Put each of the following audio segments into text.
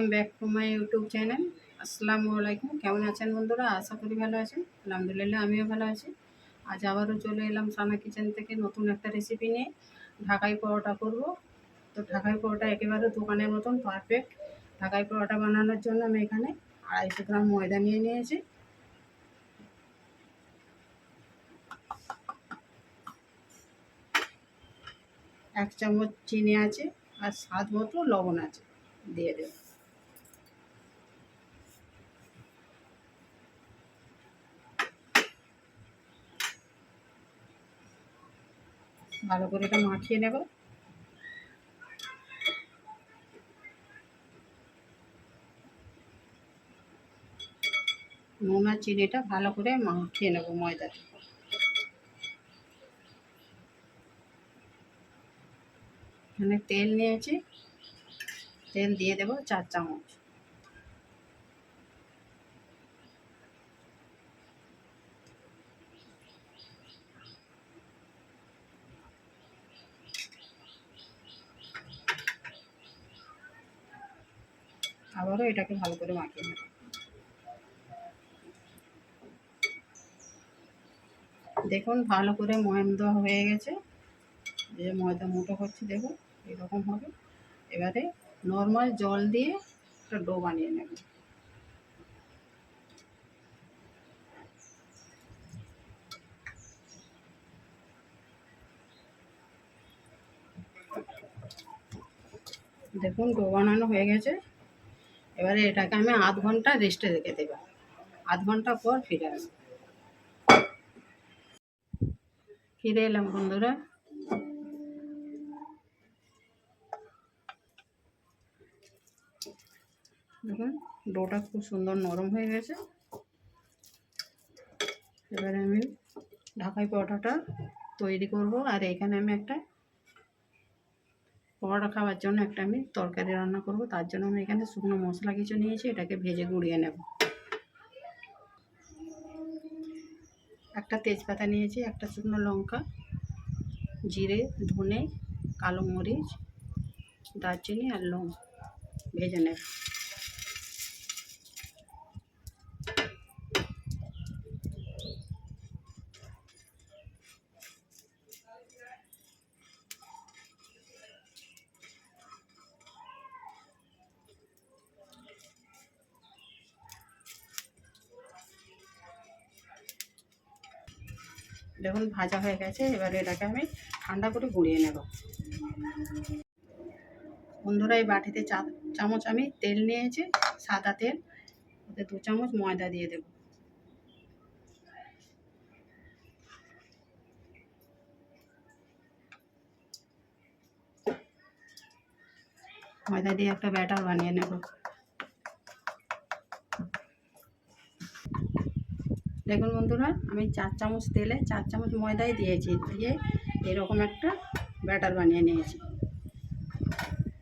YouTube channel. আসসালামু আলাইকুম। কেমন আছেন বন্ধুরা? আশা করি ভালো আছেন। আলহামদুলিল্লাহ, আমিও ভালো আছি। আজ আবারও চলে এলাম সানা কিচেন থেকে নতুন একটা রেসিপি নিয়ে। ঢাকাই পরোটা করব। তো ঢাকাই পরোটা একেবারে দোকানের মতন পারফেক্ট ঢাকাই পরোটা বানানোর জন্য আমি এখানে আড়াইশো গ্রাম ময়দা নিয়ে নিয়েছি। এক চামচ চিনি আছে আর স্বাদ মতো লবণ আছে। দিয়ে দেব। ভালো করে এটা মাখিয়ে নেব। নুন আর চিনিটা ভালো করে মাখিয়ে নেব ময়দাটা এখানে তেল নিয়েছি। তেল দিয়ে দেব চার চামচ। আবারও এটাকে ভালো করে মাখিয়ে নেব। দেখুন, ভালো করে ময়াম দেওয়া হয়ে গেছে। যে ময়দা মুটো করছি দেখুন, এরকম হবে। এবারে নর্মাল জল দিয়ে একটা ডো বানিয়ে নেব। দেখুন, ডো বানানো হয়ে গেছে। এবারে এটাকে আমি আধ ঘণ্টা রেস্টে রেখে দেবো। আধ ঘণ্টা পর ফিরে আসব। ফিরে এলাম বন্ধুরা। দেখুন, ডোটা খুব সুন্দর নরম হয়ে গেছে। এবারে আমি ঢাকাই পরোটাটা তৈরি করব। আর এখানে আমি একটা পরোটা খাওয়ার জন্য একটা আমি তরকারি রান্না করব, তার জন্য আমি এখানে শুকনো মশলা কিছু নিয়েছি, এটাকে ভেজে গুঁড়িয়ে নেব। একটা তেজপাতা নিয়েছি, একটা শুকনো লঙ্কা, জিরে, ধনে, কালো মরিচ, দারচিনি আর লং ভেজে নেব। দেখুন, ভাজা হয়ে গেছে। এবার এটাকে আমি ঠান্ডা করে গুঁড়িয়ে নেব। বন্ধুরা, এই বাটিতে চা চামচ আমি তেল নিয়েছি, সাদা তেল। ওতে দু চামচ ময়দা দিয়ে দেব। ময়দা দিয়ে একটা ব্যাটার বানিয়ে নেব। দেখুন বন্ধুরা, আমি চার চামচ তেলে চার চামচ ময়দাই দিয়েছি, দিয়ে এরকম একটা ব্যাটার বানিয়ে নিয়েছি।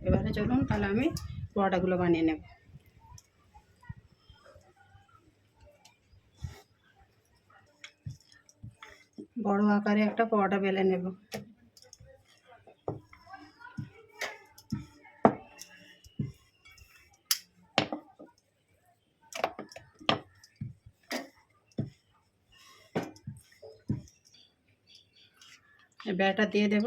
এবারে চলুন তাহলে আমি পরোটাগুলো বানিয়ে নেব। বড় আকারে একটা পরোটা বেলে নেব। ব্যাটার দিয়ে দেব।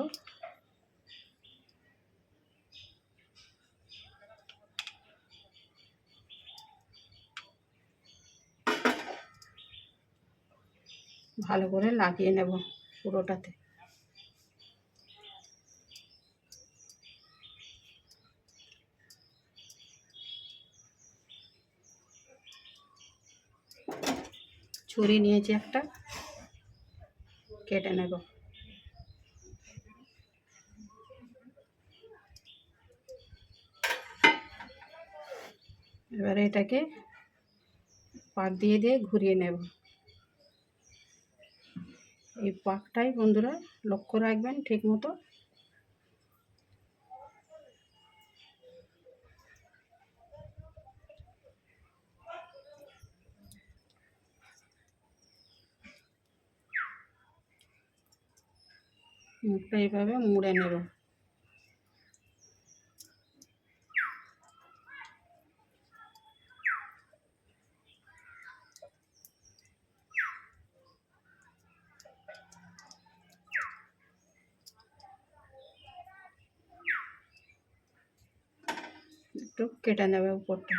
ভালো করে লাগিয়ে নেব পুরোটাতে। ছুরি নিয়েছি একটা কেটে নেব এবারে এটাকে পাক দিয়ে দিয়ে ঘুরিয়ে নেব। এই পাকটাই বন্ধুরা লক্ষ্য রাখবেন ঠিক মতো। মুখটা এইভাবে মুড়ে নেব। একটু কেটে নেবে উপরটা।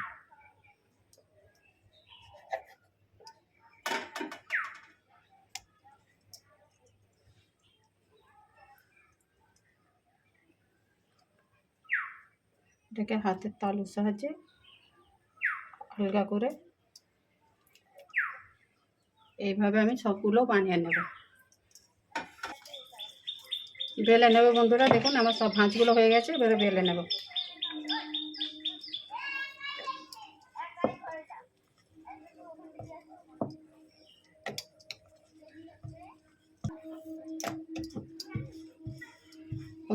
এটাকে হাতের তালুর সাহায্যে হালকা করে এইভাবে আমি সবগুলো বানিয়ে নেব। বেলে নেব বন্ধুরা, দেখুন আমার সব ভাঁজগুলো হয়ে গেছে, এবারে বেলে নেব।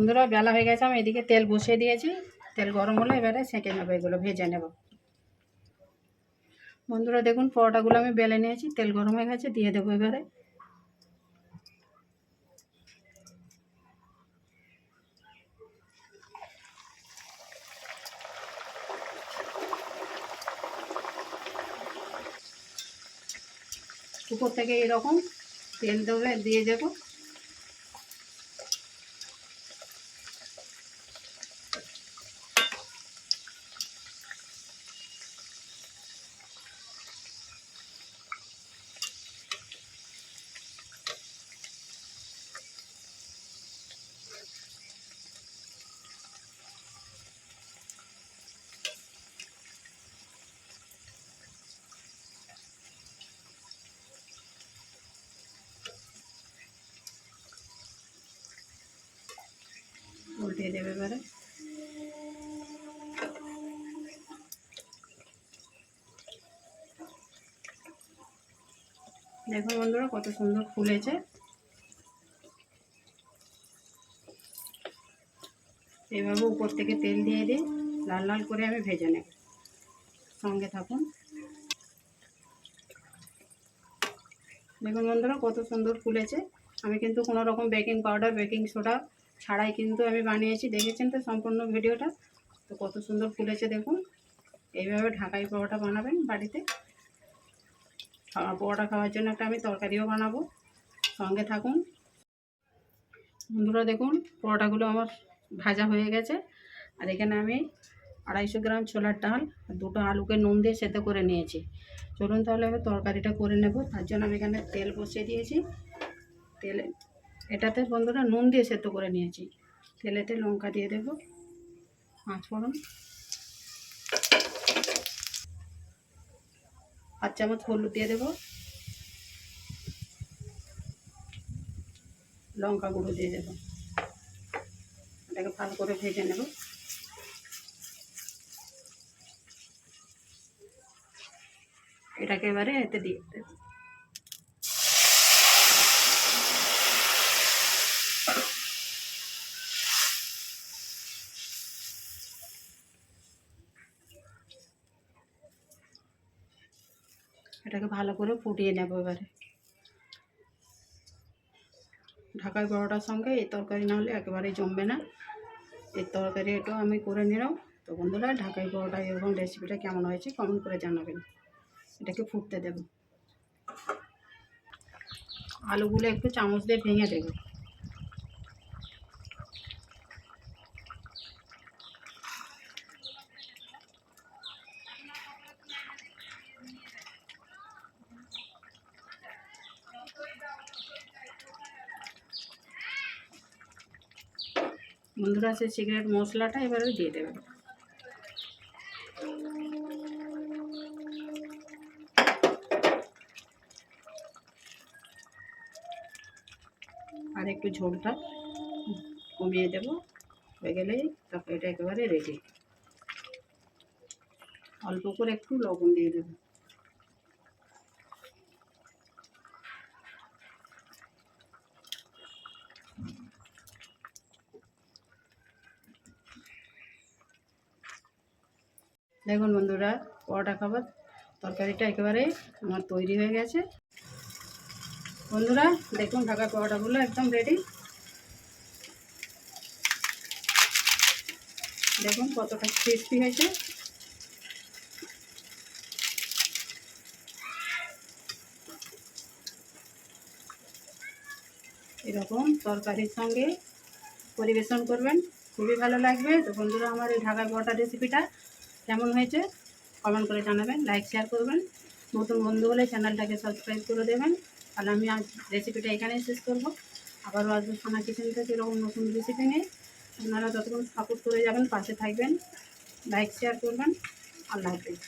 বন্ধুরা, বেলা হয়ে গেছে, আমি এদিকে তেল বসিয়ে দিয়েছি। তেল গরম হলে এবারে সেঁকে নেব, এগুলো ভেজে নেব। বন্ধুরা, দেখুন, পরোটাগুলো আমি বেলে নিয়েছি, তেল গরম হয়ে গেছে, দিয়ে দেবো এবারে। উপর থেকে এরকম তেল দেবে, দিয়ে দেবো উল্টিয়ে দেবে এবারে দেখুন বন্ধুরা, কত সুন্দর ফুলেছে। এভাবে উপর থেকে তেল দিয়ে দিই লাল লাল করে আমি ভেজে নেব। সঙ্গে থাকুন। দেখুন বন্ধুরা, কত সুন্দর ফুলেছে। আমি কিন্তু কোনো রকম বেকিং পাউডার, বেকিং সোডা ছাড়াই কিন্তু আমি বানিয়েছি, দেখেছেন তো সম্পূর্ণ ভিডিওটা? তো কত সুন্দর ফুলেছে দেখুন। এইভাবে ঢাকাই পরোটা বানাবেন বাড়িতে। খাওয়া, পরোটা খাওয়ার জন্য একটা আমি তরকারিও বানাবো। সঙ্গে থাকুন। বন্ধুরা দেখুন, পরোটাগুলো আমার ভাজা হয়ে গেছে। আর এখানে আমি আড়াইশো গ্রাম ছোলার ডাল দুটো আলুকে নুন দিয়ে সেদ্ধ করে নিয়েছি। চলুন তাহলে আমি তরকারিটা করে নেব। তার জন্য আমি এখানে তেল বসিয়ে দিয়েছি। তেলে, এটাতে বন্ধুরা নুন দিয়ে সেদ্ধ করে নিয়েছি। তেলেতে লঙ্কা দিয়ে দেবো। পাঁচ ফোড়ন। হাত চামচ হলুদ দিয়ে দেবো। লঙ্কা গুঁড়ো দিয়ে দেবো। এটাকে ভালো করে ভেজে নেব। এটাকে এবারে এতে দিয়ে দেবো। এটাকে ভালো করে ফুটিয়ে নেব এবারে। ঢাকাই বড়োটার সঙ্গে এই তরকারি না হলে একেবারেই জমবে না। এর তরকারি এটাও আমি করে নিলাম। তো বন্ধুরা ঢাকাই বড়োটা এরকম রেসিপিটা কেমন হয়েছে কমেন্ট করে জানাবেন। এটাকে ফুটতে দেব। আলুগুলো একটু চামচ দিয়ে ভেঙে দেবো। বন্ধুরা সে সিগারেট মশলাটা, এবারে দিয়ে দেবে। আর একটু ঝোলটা কমিয়ে দেবো। হয়ে গেলেই তারপর এটা একেবারে রেডি অল্প করে একটু লবণ দিয়ে দেবো। দেখুন বন্ধুরা, পরোটা খাবার, তরকারিটা একেবারে আমার তৈরি হয়ে গেছে। বন্ধুরা, দেখুন ঢাকা পরোটাগুলো একদম রেডি দেখুন কতটা ক্রিস্পি হয়েছে। এরকম তরকারির সঙ্গে পরিবেশন করবেন, খুবই ভালো লাগবে। তো বন্ধুরা, আমার এই ঢাকা পরোটা রেসিপিটা কেমন হয়েছে কমেন্ট করে জানাবেন লাইক শেয়ার করবেন। নতুন বন্ধু হলে চ্যানেলটাকে সাবস্ক্রাইব করে দেবেন। তাহলে আমি আজ রেসিপিটা এখানেই শেষ করব। আবারও আসব সোনা কিচেন থেকে এরকম নতুন রেসিপি নিয়ে। আপনারা যতক্ষণ সাপোর্ট করে যাবেন, পাশে থাকবেন। লাইক শেয়ার করবেন। আল্লাহ হাফিজ।